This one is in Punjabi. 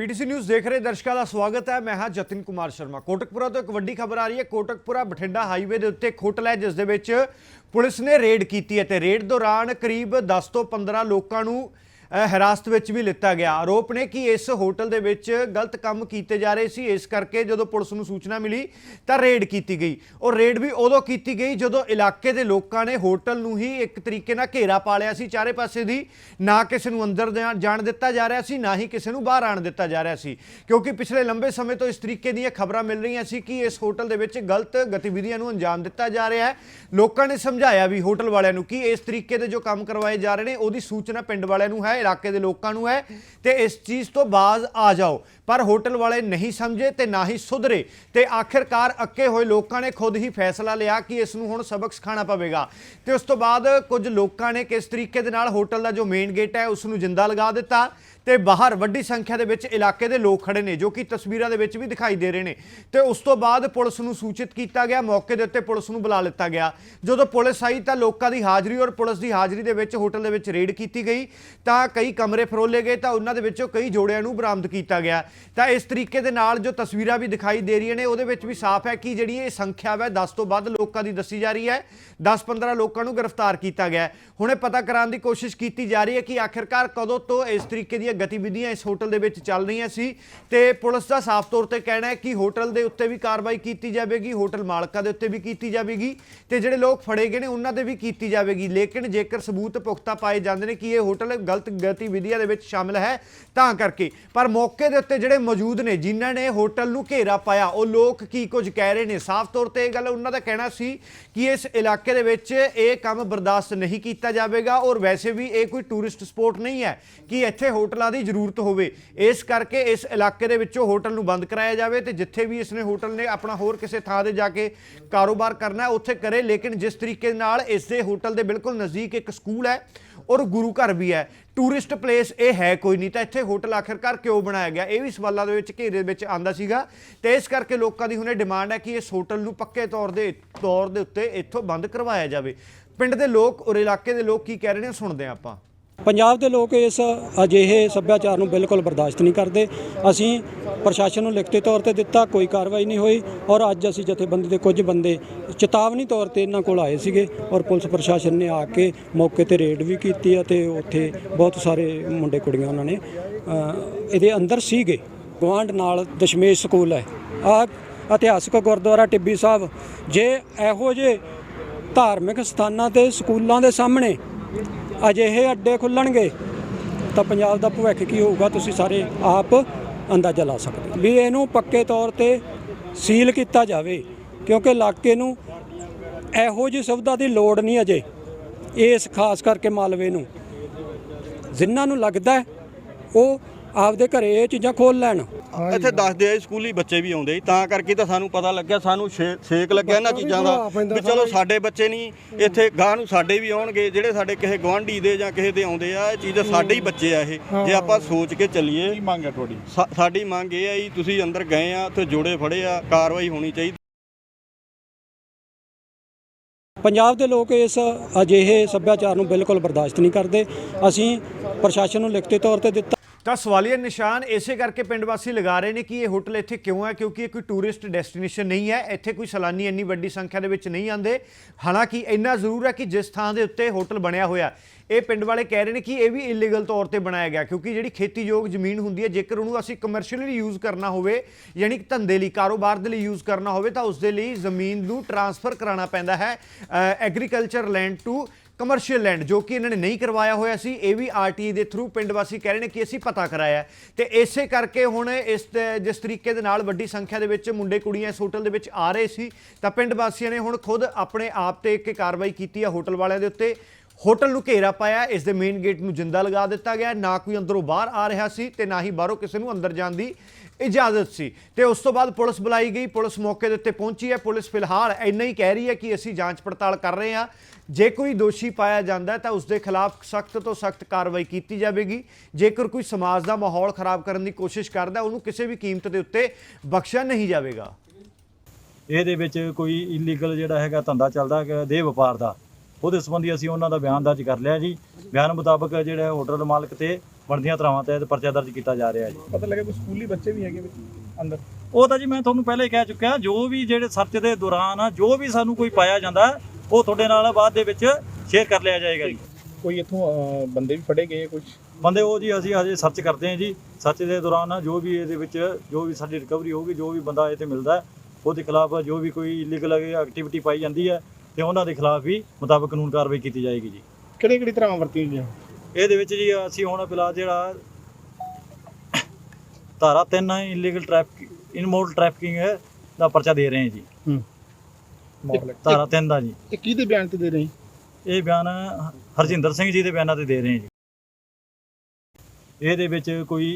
ਪੀਟੀਸੀ ਨਿਊਜ਼ ਦੇਖ ਰਹੇ ਦਰਸ਼ਕਾਂ ਦਾ ਸਵਾਗਤ ਹੈ। ਮੈਂ ਹਾਂ ਜਤਿਨ ਕੁਮਾਰ ਸ਼ਰਮਾ। ਕੋਟਕਪੁਰਾ ਤੋਂ ਇੱਕ ਵੱਡੀ ਖਬਰ ਆ ਰਹੀ ਹੈ। ਕੋਟਕਪੁਰਾ ਬਠਿੰਡਾ ਹਾਈਵੇ ਦੇ ਉੱਤੇ ਇੱਕ ਹੋਟਲ ਹੈ ਜਿਸ ਦੇ ਵਿੱਚ ਪੁਲਿਸ ਨੇ ਰੇਡ ਕੀਤੀ ਹੈ ਤੇ ਰੇਡ ਦੌਰਾਨ ਕਰੀਬ 10 ਤੋਂ 15 ਲੋਕਾਂ ਨੂੰ ਹਿਰਾਸਤ ਵਿੱਚ ਵੀ ਲਿੱਤਾ ਗਿਆ। ਆਰੋਪ ਨੇ ਕਿ ਇਸ ਹੋਟਲ ਦੇ ਵਿੱਚ ਗਲਤ ਕੰਮ ਕੀਤੇ ਜਾ ਰਹੇ ਸੀ। ਇਸ ਕਰਕੇ ਜਦੋਂ ਪੁਲਿਸ ਨੂੰ ਸੂਚਨਾ ਮਿਲੀ ਤਾਂ ਰੇਡ ਕੀਤੀ ਗਈ। ਉਹ ਰੇਡ ਵੀ ਉਦੋਂ ਕੀਤੀ ਗਈ ਜਦੋਂ ਇਲਾਕੇ ਦੇ ਲੋਕਾਂ ਨੇ ਹੋਟਲ ਨੂੰ ਹੀ ਇੱਕ ਤਰੀਕੇ ਨਾਲ ਘੇਰਾ ਪਾ ਲਿਆ ਸੀ। ਚਾਰੇ ਪਾਸੇ ਦੀ ਨਾ ਕਿਸੇ ਨੂੰ ਅੰਦਰ ਜਾ- ਜਾਣ ਦਿੱਤਾ ਜਾ ਰਿਹਾ ਸੀ, ਨਾ ਹੀ ਕਿਸੇ ਨੂੰ ਬਾਹਰ ਆਣ ਦਿੱਤਾ ਜਾ ਰਿਹਾ ਸੀ। ਕਿਉਂਕਿ ਪਿਛਲੇ ਲੰਬੇ ਸਮੇਂ ਤੋਂ ਇਸ ਤਰੀਕੇ ਦੀਆਂ ਖਬਰਾਂ ਮਿਲ ਰਹੀਆਂ ਸੀ ਕਿ ਇਸ ਹੋਟਲ ਦੇ ਵਿੱਚ ਗਲਤ ਗਤੀਵਿਧੀਆਂ ਨੂੰ ਅੰਜਾਮ ਦਿੱਤਾ ਜਾ ਰਿਹਾ ਹੈ। ਲੋਕਾਂ ਨੇ ਸਮਝਾਇਆ ਵੀ ਹੋਟਲ ਵਾਲਿਆਂ ਨੂੰ ਕਿ ਇਸ ਤਰੀਕੇ ਦੇ ਜੋ ਕੰਮ ਕਰਵਾਏ ਜਾ ਰਹੇ ਨੇ, ਉਹਦੀ ਸੂਚਨਾ ਪਿੰਡ ਵਾਲਿਆਂ ਨੂੰ ਹੈ। ਇਲਾਕੇ ਦੇ ਲੋਕਾਂ ਨੂੰ ਹੈ ਤੇ ਇਸ ਚੀਜ਼ ਤੋਂ ਬਾਜ਼ ਆ ਜਾਓ। ਪਰ ਹੋਟਲ ਵਾਲੇ ਨਹੀਂ ਸਮਝੇ ਤੇ ਨਾ ਹੀ ਸੁਧਰੇ ਤੇ ਆਖਿਰਕਾਰ ਅੱਕੇ ਹੋਏ ਲੋਕਾਂ ਨੇ ਖੁਦ ਹੀ ਫੈਸਲਾ ਲਿਆ ਕਿ ਇਸ ਨੂੰ ਹੁਣ ਸਬਕ ਸਿਖਾਉਣਾ ਪਵੇਗਾ। ਤੇ ਉਸ ਤੋਂ ਬਾਅਦ ਕੁਝ ਲੋਕਾਂ ਨੇ ਕਿਸ ਤਰੀਕੇ ਦੇ ਨਾਲ ਹੋਟਲ ਦਾ ਜੋ ਮੇਨ ਗੇਟ ਹੈ, ਉਸ ਨੂੰ ਜਿੰਦਾ ਲਗਾ ਦਿੱਤਾ। ਤੇ ਬਾਹਰ ਵੱਡੀ ਸੰਖਿਆ ਦੇ ਵਿੱਚ ਇਲਾਕੇ ਦੇ ਲੋਕ ਖੜੇ ਨੇ, ਜੋ ਕਿ ਤਸਵੀਰਾਂ ਦੇ ਵਿੱਚ ਵੀ ਦਿਖਾਈ ਦੇ ਰਹੇ ਨੇ। ਤੇ ਉਸ ਤੋਂ ਬਾਅਦ ਪੁਲਿਸ ਨੂੰ ਸੂਚਿਤ ਕੀਤਾ ਗਿਆ, ਮੌਕੇ ਦੇ ਉੱਤੇ ਪੁਲਿਸ ਨੂੰ ਬੁਲਾ ਲਿੱਤਾ ਗਿਆ। ਜਦੋਂ ਪੁਲਿਸ ਆਈ ਤਾਂ ਲੋਕਾਂ ਦੀ ਹਾਜ਼ਰੀ ਔਰ ਪੁਲਿਸ ਦੀ ਹਾਜ਼ਰੀ ਦੇ ਵਿੱਚ ਹੋਟਲ ਦੇ ਵਿੱਚ ਰੇਡ ਕੀਤੀ ਗਈ। ਤਾਂ ਕਈ ਕਮਰੇ ਫਰੋਲੇ ਗਏ, ਤਾਂ ਉਹਨਾਂ ਦੇ ਵਿੱਚੋਂ ਕਈ ਜੋੜਿਆਂ ਨੂੰ ਬਰਾਮਦ ਕੀਤਾ ਗਿਆ। ਤਾਂ ਇਸ ਤਰੀਕੇ ਦੇ ਨਾਲ ਜੋ ਤਸਵੀਰਾਂ ਵੀ ਦਿਖਾਈ ਦੇ ਰਹੀਆਂ ਨੇ, ਉਹਦੇ ਵਿੱਚ ਵੀ ਸਾਫ਼ ਹੈ ਕਿ ਜਿਹੜੀ ਇਹ ਸੰਖਿਆ ਹੈ 10 ਤੋਂ ਵੱਧ ਲੋਕਾਂ ਦੀ ਦੱਸੀ ਜਾ ਰਹੀ ਹੈ। 10-15 ਲੋਕਾਂ ਨੂੰ ਗ੍ਰਿਫਤਾਰ ਕੀਤਾ ਗਿਆ। ਹੁਣ ਇਹ ਪਤਾ ਕਰਾਉਣ ਦੀ ਕੋਸ਼ਿਸ਼ ਕੀਤੀ ਜਾ ਰਹੀ ਹੈ ਕਿ ਆਖਿਰਕਾਰ ਕਦੋਂ ਤੋਂ ਇਸ ਤਰੀਕੇ ਦੀ ਦੀਆਂ ਗਤੀਵਿਧੀਆਂ ਇਸ ਹੋਟਲ ਦੇ ਵਿੱਚ ਚੱਲ ਰਹੀਆਂ ਸੀ ਤੇ ਪੁਲਿਸ ਦਾ ਸਾਫ਼ ਤੌਰ ਤੇ ਕਹਿਣਾ ਹੈ ਕਿ ਹੋਟਲ ਦੇ ਉੱਤੇ ਵੀ ਕਾਰਵਾਈ ਕੀਤੀ ਜਾਵੇਗੀ, ਹੋਟਲ ਮਾਲਕਾਂ ਦੇ ਉੱਤੇ ਵੀ ਕੀਤੀ ਜਾਵੇਗੀ ਤੇ ਜਿਹੜੇ ਲੋਕ ਫੜੇ ਗਏ ਨੇ ਉਹਨਾਂ ਦੇ ਵੀ ਕੀਤੀ ਜਾਵੇਗੀ। ਲੇਕਿਨ ਜੇਕਰ ਸਬੂਤ ਪੁਖਤਾ ਪਾਏ ਜਾਂਦੇ ਨੇ ਕਿ ਇਹ ਹੋਟਲ ਗਲਤ ਗਤੀਵਿਧੀਆਂ ਦੇ ਵਿੱਚ ਸ਼ਾਮਿਲ ਹੈ ਤਾਂ ਕਰਕੇ। ਪਰ ਮੌਕੇ ਦੇ ਉੱਤੇ ਜਿਹੜੇ ਮੌਜੂਦ ਨੇ, ਜਿਨ੍ਹਾਂ ਨੇ ਹੋਟਲ ਨੂੰ ਘੇਰਾ ਪਾਇਆ, ਉਹ ਲੋਕ ਕੀ ਕੁਝ ਕਹਿ ਰਹੇ ਨੇ? ਸਾਫ਼ ਤੌਰ ਤੇ ਇਹ ਗੱਲ ਉਹਨਾਂ ਦਾ ਕਹਿਣਾ ਸੀ ਕਿ ਇਸ ਇਲਾਕੇ ਦੇ ਵਿੱਚ ਇਹ ਕੰਮ ਬਰਦਾਸ਼ਤ ਨਹੀਂ ਕੀਤਾ ਜਾਵੇਗਾ ਔਰ ਵੈਸੇ ਵੀ ਇਹ ਕੋਈ ਟੂਰਿਸਟ ਸਪੋਟ ਨਹੀਂ ਹੈ ਕਿ ਇੱਥੇ ਹੋਟਲ ਦੀ ਜ਼ਰੂਰਤ ਹੋਵੇ। ਇਸ ਕਰਕੇ ਇਸ ਇਲਾਕੇ ਦੇ ਵਿੱਚੋਂ ਹੋਟਲ ਨੂੰ ਬੰਦ ਕਰਾਇਆ ਜਾਵੇ ਤੇ ਜਿੱਥੇ ਵੀ ਇਸਨੇ ਹੋਟਲ ਨੇ ਆਪਣਾ ਹੋਰ ਕਿਸੇ ਥਾਂ ਤੇ ਜਾ ਕੇ ਕਾਰੋਬਾਰ ਕਰਨਾ ਉੱਥੇ ਕਰੇ। ਲੇਕਿਨ ਜਿਸ ਤਰੀਕੇ ਨਾਲ ਇਸ ਦੇ ਹੋਟਲ ਦੇ ਬਿਲਕੁਲ ਨਜ਼ਦੀਕ ਇੱਕ ਸਕੂਲ ਹੈ ਔਰ ਗੁਰੂ ਘਰ ਵੀ ਹੈ। ਟੂਰਿਸਟ ਪਲੇਸ ਇਹ ਹੈ ਕੋਈ ਨਹੀਂ, ਤਾਂ ਇੱਥੇ ਹੋਟਲ ਆਖਿਰਕਾਰ ਕਿਉਂ ਬਣਾਇਆ ਗਿਆ? ਇਹ ਵੀ ਸਵਾਲਾਂ ਦੇ ਵਿੱਚ ਘੇਰੇ ਵਿੱਚ ਆਂਦਾ ਸੀਗਾ। ਤੇ ਇਸ ਕਰਕੇ ਲੋਕਾਂ ਦੀ ਹੁਣੇ ਡਿਮਾਂਡ ਹੈ ਕਿ ਇਸ ਹੋਟਲ ਨੂੰ ਪੱਕੇ ਤੌਰ ਦੇ ਤੌਰ ਦੇ ਉੱਤੇ ਇੱਥੋਂ ਬੰਦ ਕਰਵਾਇਆ ਜਾਵੇ। ਪਿੰਡ ਦੇ ਲੋਕ ਔਰ ਇਲਾਕੇ ਦੇ ਲੋਕ ਕੀ ਕਹਿ ਰਹੇ ਨੇ, ਸੁਣਦੇ ਹਾਂ ਆਪਾਂ। ਪੰਜਾਬ ਦੇ ਲੋਕ ਇਸ ਅਜਿਹੇ ਸੱਭਿਆਚਾਰ ਨੂੰ ਬਿਲਕੁਲ ਬਰਦਾਸ਼ਤ ਨਹੀਂ ਕਰਦੇ। ਅਸੀਂ ਪ੍ਰਸ਼ਾਸਨ ਨੂੰ ਲਿਖਤੀ ਤੌਰ ਤੇ ਦਿੱਤਾ, ਕੋਈ ਕਾਰਵਾਈ ਨਹੀਂ ਹੋਈ ਔਰ ਅੱਜ ਅਸੀਂ ਜਥੇਬੰਦੀ ਦੇ ਕੁਝ ਬੰਦੇ ਚੇਤਾਵਨੀ ਤੌਰ ਤੇ ਇਹਨਾਂ ਕੋਲ ਆਏ ਸੀਗੇ ਔਰ ਪੁਲਿਸ ਪ੍ਰਸ਼ਾਸਨ ਨੇ ਆ ਕੇ ਮੌਕੇ ਤੇ ਰੇਡ ਵੀ ਕੀਤੀ ਅਤੇ ਉੱਥੇ ਬਹੁਤ ਸਾਰੇ ਮੁੰਡੇ ਕੁੜੀਆਂ ਉਹਨਾਂ ਨੇ ਇਹਦੇ ਅੰਦਰ ਸੀਗੇ। ਗੁਆਂਢ ਨਾਲ ਦਸ਼ਮੇਸ਼ ਸਕੂਲ ਹੈ। ਆ ਇਤਿਹਾਸਕ ਗੁਰਦੁਆਰਾ ਟਿੱਬੀ ਸਾਹਿਬ, ਜੇ ਇਹੋ ਜਿਹੇ ਧਾਰਮਿਕ ਸਥਾਨਾਂ ਤੇ ਸਕੂਲਾਂ ਦੇ ਸਾਹਮਣੇ ਅਜਿਹੇ ਅੱਡੇ ਖੁੱਲਣਗੇ ਤਾਂ ਪੰਜਾਬ ਦਾ ਭਵਿੱਖ ਕੀ ਹੋਊਗਾ ਤੁਸੀਂ ਸਾਰੇ ਆਪ ਅੰਦਾਜ਼ਾ ਲਾ ਸਕਦੇ ਹੋ। ਵੀ ਇਹਨੂੰ ਪੱਕੇ ਤੌਰ ਤੇ ਸੀਲ ਕੀਤਾ ਜਾਵੇ, ਕਿਉਂਕਿ ਇਲਾਕੇ ਨੂੰ ਇਹੋ ਜਿਹੀ ਸੁਵਿਧਾ ਦੀ ਲੋੜ ਨਹੀਂ ਅਜੇ, ਇਸ ਖਾਸ ਕਰਕੇ ਮਾਲਵੇ ਨੂੰ ਜਿਨ੍ਹਾਂ ਨੂੰ ਲੱਗਦਾ ਉਹ ਆਪਦੇ ਘਰੇ ਇਹ ਚੀਜ਼ਾਂ ਖੋਲ ਲੈਣ। ਇੱਥੇ ਦੱਸਦੇ ਆ ਜੀ, ਸਕੂਲੀ ਬੱਚੇ ਵੀ ਆਉਂਦੇ ਜੀ। ਤਾਂ ਕਰਕੇ ਤਾਂ ਸਾਨੂੰ ਪਤਾ ਲੱਗਿਆ ਸਾਨੂੰ ਛੇ- ਛੇਕ ਲੱਗਿਆ ਇਹਨਾਂ ਚੀਜ਼ਾਂ ਦਾ ਵੀ ਚਲੋ ਸਾਡੇ ਬੱਚੇ ਨਹੀਂ ਇੱਥੇ ਗਾਂ ਨੂੰ ਸਾਡੇ ਵੀ ਆਉਣਗੇ ਜਿਹੜੇ ਸਾਡੇ ਕਿਸੇ ਗਵਾਂਢੀ ਦੇ ਜਾਂ ਕਿਸੇ ਦੇ ਆਉਂਦੇ ਆ ਇਹ ਚੀਜ਼ ਸਾਡੇ ਹੀ ਬੱਚੇ ਆ ਇਹ। ਜੇ ਆਪਾਂ ਸੋਚ ਕੇ ਚੱਲੀਏ ਕੀ ਮੰਗ ਹੈ ਤੁਹਾਡੀ? ਸਾ- ਸਾਡੀ ਮੰਗ ਇਹ ਆ ਜੀ ਤੁਸੀਂ ਅੰਦਰ ਗਏ ਆ ਤੇ ਜੋੜੇ ਫੜੇ ਆ ਕਾਰਵਾਈ ਹੋਣੀ ਚਾਹੀਦੀ। ਪੰਜਾਬ ਦੇ ਲੋਕ ਇਸ ਅਜਿਹੇ ਸੱਭਿਆਚਾਰ ਨੂੰ ਬਿਲਕੁਲ ਬਰਦਾਸ਼ਤ ਨਹੀਂ ਕਰਦੇ। ਅਸੀਂ ਪ੍ਰਸ਼ਾਸਨ ਨੂੰ ਲਿਖਤੀ ਤੌਰ ਤੇ ਦਿੱਤਾ ਤਾਂ ਸਵਾਲੀਆ ਨਿਸ਼ਾਨ ਇਸੇ ਕਰਕੇ ਪਿੰਡ ਵਾਸੀ ਲਗਾ ਰਹੇ ਨੇ ਕਿ ਇਹ ਹੋਟਲ ਇੱਥੇ ਕਿਉਂ ਹੈ? ਕਿਉਂਕਿ ਇਹ ਕੋਈ ਟੂਰਿਸਟ ਡੈਸਟੀਨੇਸ਼ਨ ਨਹੀਂ ਹੈ। ਇੱਥੇ ਕੋਈ ਸੈਲਾਨੀ ਇੰਨੀ ਵੱਡੀ ਸੰਖਿਆ ਦੇ ਵਿੱਚ ਨਹੀਂ ਆਉਂਦੇ। ਹਾਲਾਂਕਿ ਇੰਨਾ ਜ਼ਰੂਰ ਹੈ ਕਿ ਜਿਸ ਥਾਂ ਦੇ ਉੱਤੇ ਹੋਟਲ ਬਣਿਆ ਹੋਇਆ, ਇਹ ਪਿੰਡ ਵਾਲੇ ਕਹਿ ਰਹੇ ਨੇ ਕਿ ਇਹ ਵੀ ਇਲੀਗਲ ਤੌਰ ਤੇ ਬਣਾਇਆ ਗਿਆ। ਕਿਉਂਕਿ ਜਿਹੜੀ ਖੇਤੀਯੋਗ ਜ਼ਮੀਨ ਹੁੰਦੀ ਹੈ, ਜੇਕਰ ਉਹਨੂੰ ਅਸੀਂ ਕਮਰਸ਼ੀਅਲੀ ਯੂਜ਼ ਕਰਨਾ ਹੋਵੇ, ਯਾਨੀ ਕਿ ਧੰਦੇ ਲਈ, ਕਾਰੋਬਾਰ ਦੇ ਲਈ ਯੂਜ਼ ਕਰਨਾ ਹੋਵੇ, ਤਾਂ ਉਸ ਦੇ ਲਈ ਜ਼ਮੀਨ ਨੂੰ ਟਰਾਂਸਫਰ ਕਰਾਉਣਾ ਪੈਂਦਾ ਹੈ agriculture land to commercial land ਜੋ ਕਿ ਇਹਨਾਂ ਨੇ ਨਹੀਂ ਕਰਵਾਇਆ ਹੋਇਆ ਸੀ, ਇਹ ਵੀ ਆਰਟੀਏ ਦੇ ਥਰੂ ਪਿੰਡ ਵਾਸੀ ਕਹਿ ਰਹੇ ਨੇ ਕਿ ਅਸੀਂ ਪਤਾ ਕਰਾਇਆ ਹੈ। ਤੇ ਇਸੇ ਕਰਕੇ ਹੁਣ ਇਸ ਤੇ- ਜਿਸ ਤਰੀਕੇ ਦੇ ਨਾਲ ਵੱਡੀ ਸੰਖਿਆ ਦੇ ਵਿੱਚ ਮੁੰਡੇ ਕੁੜੀਆਂ ਇਸ ਹੋਟਲ ਦੇ ਵਿੱਚ ਆ ਰਹੇ ਸੀ, ਤਾਂ ਪਿੰਡ ਵਾਸੀਆਂ ਨੇ ਹੁਣ ਖੁਦ ਆਪਣੇ ਆਪ ਤੇ ਇੱਕ ਕਾਰਵਾਈ ਕੀਤੀ ਹੈ ਹੋਟਲ ਵਾਲਿਆਂ ਦੇ ਉੱਤੇ ਹੋਟਲ ਨੂੰ ਘੇਰਾ ਪਾਇਆ। ਇਸ ਦੇ ਮੇਨ ਗੇਟ ਨੂੰ ਜਿੰਦਾ ਲਗਾ ਦਿੱਤਾ ਗਿਆ। ਨਾ ਕੋਈ ਅੰਦਰੋਂ ਬਾਹਰ ਆ ਰਿਹਾ ਸੀ ਤੇ ਨਾ ਹੀ ਬਾਹਰੋਂ ਕਿਸੇ ਨੂੰ ਅੰਦਰ ਜਾਣ ਦੀ ਇਜਾਜ਼ਤ ਸੀ। ਤੇ ਉਸ ਤੋਂ ਬਾਅਦ ਪੁਲਿਸ ਬੁਲਾਈ ਗਈ। ਪੁਲਿਸ ਮੌਕੇ ਦੇ ਉੱਤੇ ਪਹੁੰਚੀ ਹੈ। ਪੁਲਿਸ ਫਿਲਹਾਲ ਇੰਨਾ ਹੀ ਕਹਿ ਰਹੀ ਹੈ ਕਿ ਅਸੀਂ ਜਾਂਚ ਪੜਤਾਲ ਕਰ ਰਹੇ ਹਾਂ। ਜੇ ਕੋਈ ਦੋਸ਼ੀ ਪਾਇਆ ਜਾਂਦਾ ਹੈ ਤਾਂ ਉਸ ਦੇ ਖਿਲਾਫ ਸਖਤ ਤੋਂ ਸਖਤ ਕਾਰਵਾਈ ਕੀਤੀ ਜਾਵੇਗੀ। ਜੇਕਰ ਕੋਈ ਸਮਾਜ ਦਾ ਮਾਹੌਲ ਖਰਾਬ ਕਰਨ ਦੀ ਕੋਸ਼ਿਸ਼ ਕਰਦਾ ਉਹਨੂੰ ਕਿਸੇ ਵੀ ਕੀਮਤ ਦੇ ਉੱਤੇ ਬਖਸ਼ਿਆ ਨਹੀਂ ਜਾਵੇਗਾ। ਇਹਦੇ ਵਿੱਚ ਕੋਈ ਇਲੀਗਲ ਜਿਹੜਾ ਹੈਗਾ ਧੰਦਾ ਚੱਲਦਾ ਹੈਗਾ, ਦੇਹ ਵਪਾਰ ਦਾ। ਉਹਦੇ ਸੰਬੰਧੀ ਅਸੀਂ ਉਹਨਾਂ ਦਾ ਬਿਆਨ ਦਰਜ ਕਰ ਲਿਆ ਜੀ। ਬਿਆਨ ਮੁਤਾਬਕ ਜਿਹੜੇ ਹੋਟਲ ਮਾਲਕ ਤੇ ਬਣਦੀਆਂ ਧਰਾਵਾਂ ਤਹਿਤ ਪਰਚਾ ਦਰਜ ਕੀਤਾ ਜਾ ਰਿਹਾ ਜੀ। ਪਤਾ ਲੱਗਾ ਕੋਈ ਸਕੂਲੀ ਬੱਚੇ ਵੀ ਹੈਗੇ ਵਿੱਚ ਅੰਦਰ? ਉਹ ਤਾਂ ਜੀ ਮੈਂ ਤੁਹਾਨੂੰ ਪਹਿਲੇ ਹੀ ਕਹਿ ਚੁੱਕਿਆ ਜੋ ਵੀ ਜਿਹੜੇ ਸਰਚ ਦੇ ਦੌਰਾਨ ਆ ਜੋ ਵੀ ਸਾਨੂੰ ਕੋਈ ਪਾਇਆ ਜਾਂਦਾ ਉਹ ਤੁਹਾਡੇ ਨਾਲ ਬਾਅਦ ਦੇ ਵਿੱਚ ਸ਼ੇਅਰ ਕਰ ਲਿਆ ਜਾਏਗਾ ਜੀ। ਕੋਈ ਇੱਥੋਂ ਬੰਦੇ ਵੀ ਫੜੇ ਗਏ ਕੁਝ ਬੰਦੇ ਉਹ ਜੀ ਅਸੀਂ ਹਜੇ ਸਰਚ ਕਰਦੇ ਹਾਂ ਜੀ। ਸਰਚ ਦੇ ਦੌਰਾਨ ਜੋ ਵੀ ਇਹਦੇ ਵਿੱਚ ਜੋ ਵੀ ਸਾਡੀ ਰਿਕਵਰੀ ਹੋਊਗੀ ਜੋ ਵੀ ਬੰਦਾ ਇਹ ਤੇ ਮਿਲਦਾ ਉਹਦੇ ਖਿਲਾਫ ਜੋ ਵੀ ਕੋਈ ਇਲੀਗਲ ਐਕਟੀਵਿਟੀ ਪਾਈ ਜਾਂਦੀ ਹੈ ਤੇ ਉਹਨਾਂ ਦੇ ਖਿਲਾਫ ਵੀ ਮੁਤਾਬਕ ਕਾਨੂੰਨ ਕਾਰਵਾਈ ਕੀਤੀ ਜਾਏਗੀ ਜੀ। ਕਿਹੜੀ ਕਿਹੜੀ ਤਰ੍ਹਾਂ ਵਰਤੀ ਹੋਈਆਂ ਇਹਦੇ ਵਿੱਚ ਜੀ ਅਸੀਂ ਹੁਣ ਫਿਲਹਾਲ ਜਿਹੜਾ ਧਾਰਾ 3 ਇਲੀਗਲ ਟ੍ਰੈਫਿਕ ਇਨਮੋਰਲ ਟ੍ਰੈਫਿਕਿੰਗ ਹੈ ਦਾ ਪਰਚਾ ਦੇ ਰਹੇ ਹਾਂ ਜੀ। ਹੂੰ। ਧਾਰਾ 3 ਦਾ ਜੀ। ਇਹ ਕਿਹਦੇ ਬਿਆਨ ਤੇ ਦੇ ਰਹੇ ਇਹ ਬਿਆਨ ਹਰਜਿੰਦਰ ਸਿੰਘ ਜੀ ਦੇ ਬਿਆਨਾਂ ਤੇ ਦੇ ਰਹੇ ਹਾਂ ਜੀ। ਇਹਦੇ ਵਿੱਚ ਕੋਈ